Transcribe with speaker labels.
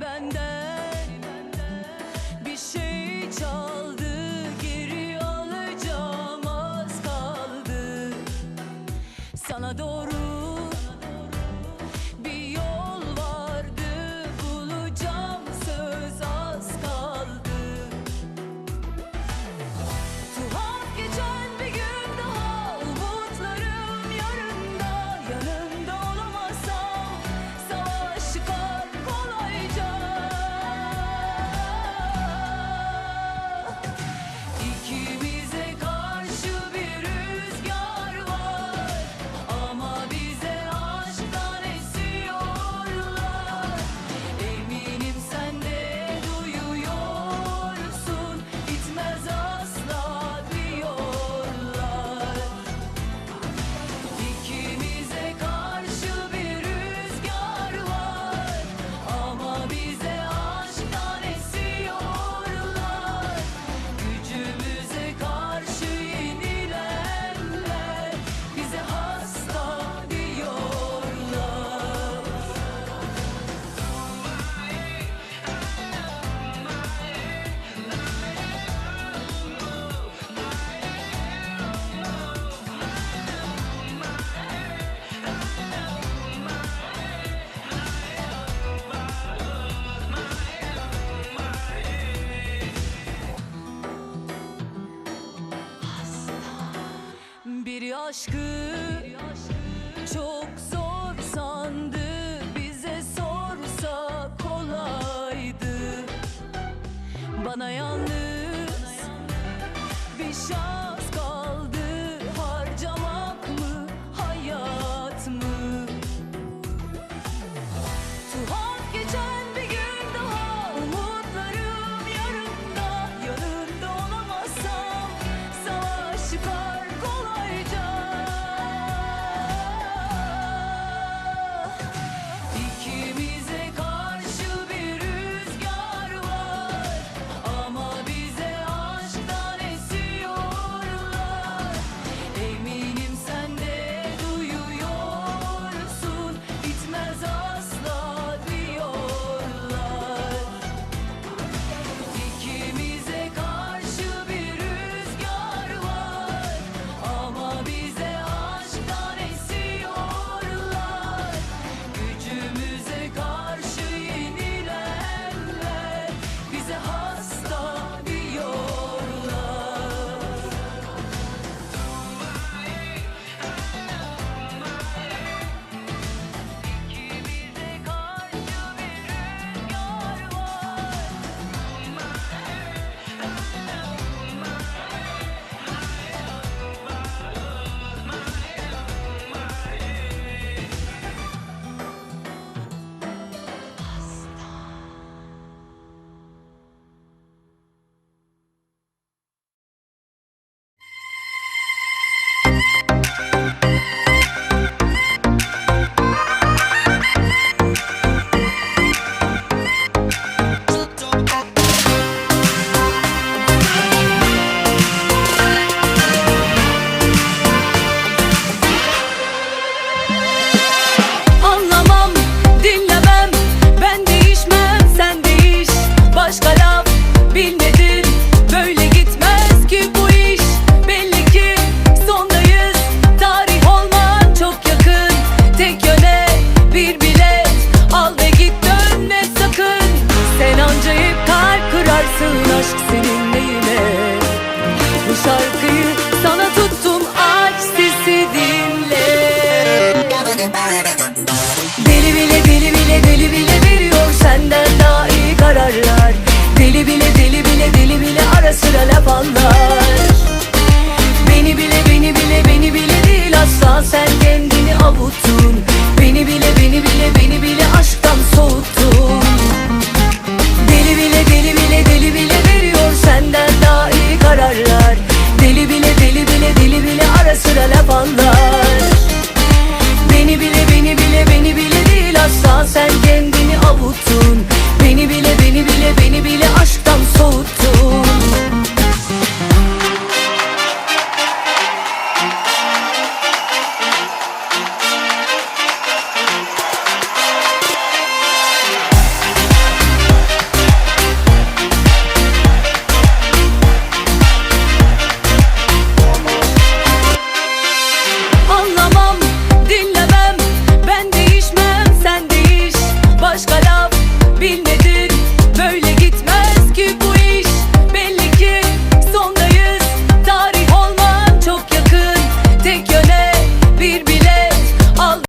Speaker 1: Benden. Bir şey çaldı Geri alacağım az kaldı. Sana doğru bir aşkı. Çok sen kendini avutun.